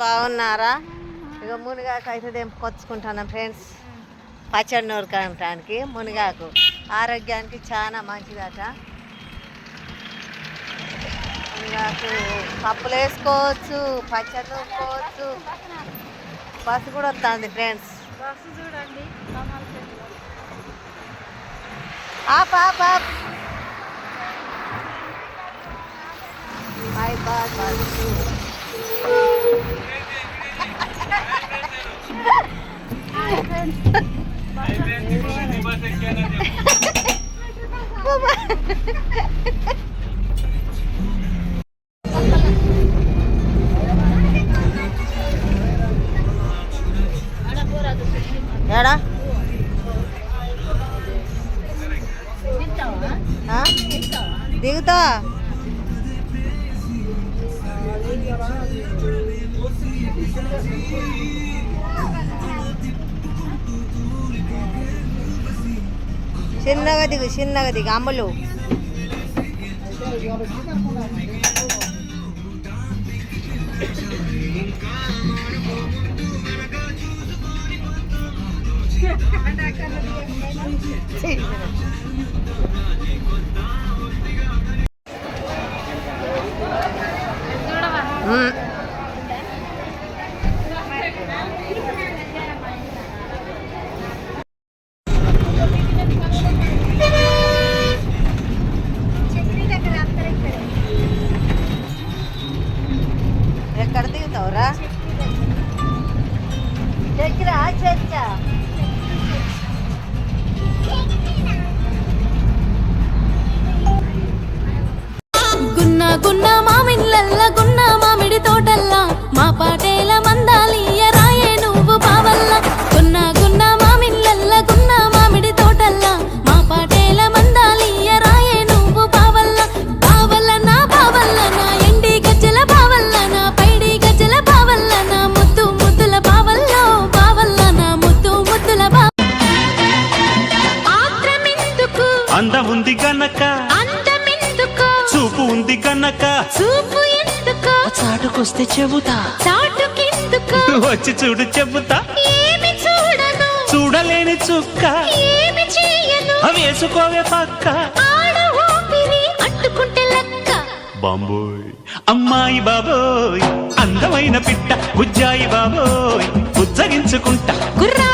బాగున్నారా? ఇక మునగాకు అయితే తెంపుకొచ్చుకుంటున్నాం ఫ్రెండ్స్. పచ్చడి నూరకడానికి మునగాకు. ఆరోగ్యానికి చాలా మంచిదట. మునగాకు పప్పులు వేసుకోవచ్చు పచ్చడి నూరుకోవచ్చు. బస్సు కూడా వస్తుంది ఫ్రెండ్స్. చూడండి ఆప్ ఆప్ ఏడా ఆ? దిగుతా చిన్నగా దిగు చిన్నగా దిగు అమ్ములు మ్మ్. గున్న మామిళ్ళల్ల గున్న మామిడి తోటల్ల. మా పాటేల మందాలియ రాయే నువ్వు పావల్ల. గున్న గున్న మామిళ్ళల్ల గున్న మామిడి తోటల్ల. మా పాటేల మందాలియ రాయే నువ్వు పావల్ల. పావల్ల నా పావల్ల నా ఎండి గజ్జల పావల్ల నా పైడి గజ్జల పావల్ల నా ముద్దు ముద్దుల పావల్లో. పావల్ల నా ముద్దు ముద్దుల పావ ఆత్రమెందుకు? అందం ఉంది గనక. అందమెందుకు? చూపు ఉంది గనక చూపు ఎందుకు? చాటుకొస్తే చెబుతా. చాటుకెందుకు? వచ్చి చూడు చెబుతా. ఏమి చూడను? చూడలేని చుక్క. ఏమి చేయను? వేసుకోవే పక్క. ఆడ ఊపిరి లెక్క. బాంబోయ్ అమ్మాయి బాబోయ్ అందమైన పిట్ట బుజ్జాయి బాబోయ్ బుజ్జగించుకుంటా. బాబోయ్